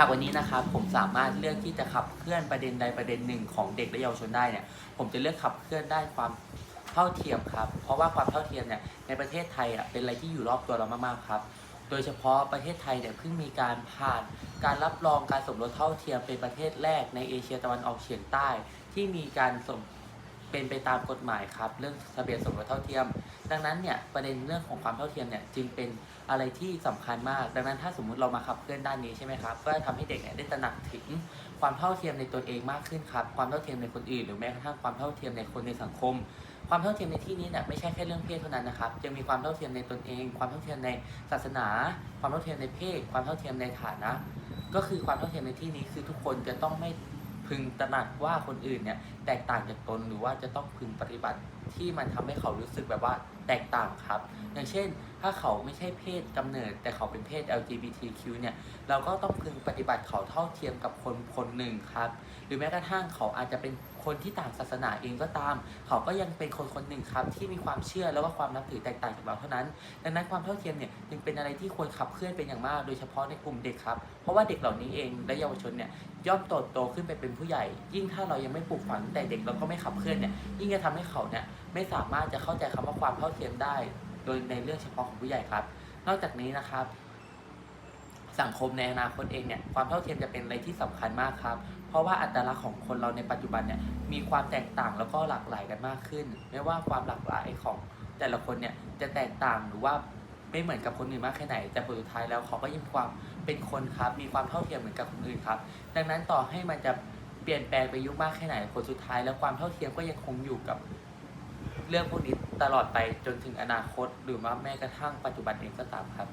หากวันนี้นะครับผมสามารถเลือกที่จะขับเคลื่อนประเด็นใดประเด็นหนึ่งของเด็กและเยาวชนได้เนี่ยผมจะเลือกขับเคลื่อนได้ความเท่าเทียมครับ เพราะว่าความเท่าเทียมเนี่ยในประเทศไทยอะเป็นอะไรที่อยู่รอบตัวเรามากๆครับ โดยเฉพาะประเทศไทยเนี่ยเพิ่งมีการผ่านการรับรองการสมรสเท่าเทียมเป็นประเทศแรกในเอเชียตะวันออกเฉียงใต้ ที่มีการสม เป็นไปตามกฎหมายครับ เรื่องทะเบียนสมรสเท่าเทียม ดังนั้นเนี่ยประเด็นเรื่องของความเท่าเทียมเนี่ยจึงเป็นอะไรที่สำคัญมาก ดังนั้นถ้าสมมุติเรามาขับเคลื่อนด้านนี้ใช่ไหมครับก็จะทำให้เด็กเนี่ยได้ตระหนักถึงความเท่าเทียมในตนเองมากขึ้นครับความเท่าเทียมในคนอื่น หรือแม้กระทั่งความเท่าเทียมในคนในสังคม ความเท่าเทียมในที่นี้เนี่ยไม่ใช่แค่เรื่องเพศเท่านั้นนะครับยังมีความเท่าเทียมในตนเอง ความเท่าเทียมในศาสนา ความเท่าเทียมในเพศ ความเท่าเทียมในฐานะ ก็คือความเท่าเทียมในที่นี้คือทุกคนจะต้องไม่ พึงตระหนักว่าคนอื่นเนี่ยแตกต่างจากตนหรือว่าจะต้องพึงปฏิบัติ ที่มันทำให้เขารู้สึกแบบว่าแตกต่างครับ อย่างเช่น ถ้าเขาไม่ใช่เพศกำเนิด แต่เขาเป็นเพศ LGBTQ เนี่ย เราก็ต้องพึงปฏิบัติเขาเท่าเทียมกับคนคนหนึ่งครับ หรือแม้กระทั่งเขาอาจจะเป็นคนที่ต่างศาสนาเองก็ตาม เขาก็ยังเป็นคนคนหนึ่งครับ ที่มีความเชื่อแล้วก็ความนับถือแตกต่างจากเราเท่านั้น ดังนั้นความเท่าเทียมเนี่ยจึงเป็นอะไรที่ควรขับเคลื่อนเป็นอย่างมาก โดยเฉพาะในกลุ่มเด็กครับ เพราะว่าเด็กเหล่านี้เองและเยาวชนเนี่ยย่อมโตโตขึ้นไปเป็นผู้ใหญ่ ยิ่งถ้าเรายังไม่ปลูกฝังแต่เด็กเราก็ไม่ขับเคลื่อนเนี่ยยิ่งจะทำให้เขาเนี่ย ไม่สามารถจะเข้าใจคำว่าความเท่าเทียมได้ โดยในเรื่องเฉพาะของผู้ใหญ่ครับ นอกจากนี้นะครับ สังคมในอนาคตเองเนี่ยความเท่าเทียมจะเป็นอะไรที่สำคัญมากครับ เพราะว่าอัตลักษณ์ของคนเราในปัจจุบันเนี่ยมีความแตกต่างแล้วก็หลากหลายกันมากขึ้น ไม่ว่าความหลากหลายของแต่ละคนเนี่ยจะแตกต่างหรือว่าไม่เหมือนกับคนอื่นมากแค่ไหน แต่ผลสุดท้ายแล้วเขาก็ยังความเป็นคนครับ มีความเท่าเทียมเหมือนกับคนอื่นครับ ดังนั้นต่อให้มันจะเปลี่ยนแปลงไปยุคมากแค่ไหนผลสุดท้ายแล้วความเท่าเทียมก็ยังคงอยู่กับ เรื่องพวกนี้ตลอดไปจนถึงอนาคต หรือว่าแม้กระทั่งปัจจุบันเองก็ตามครับ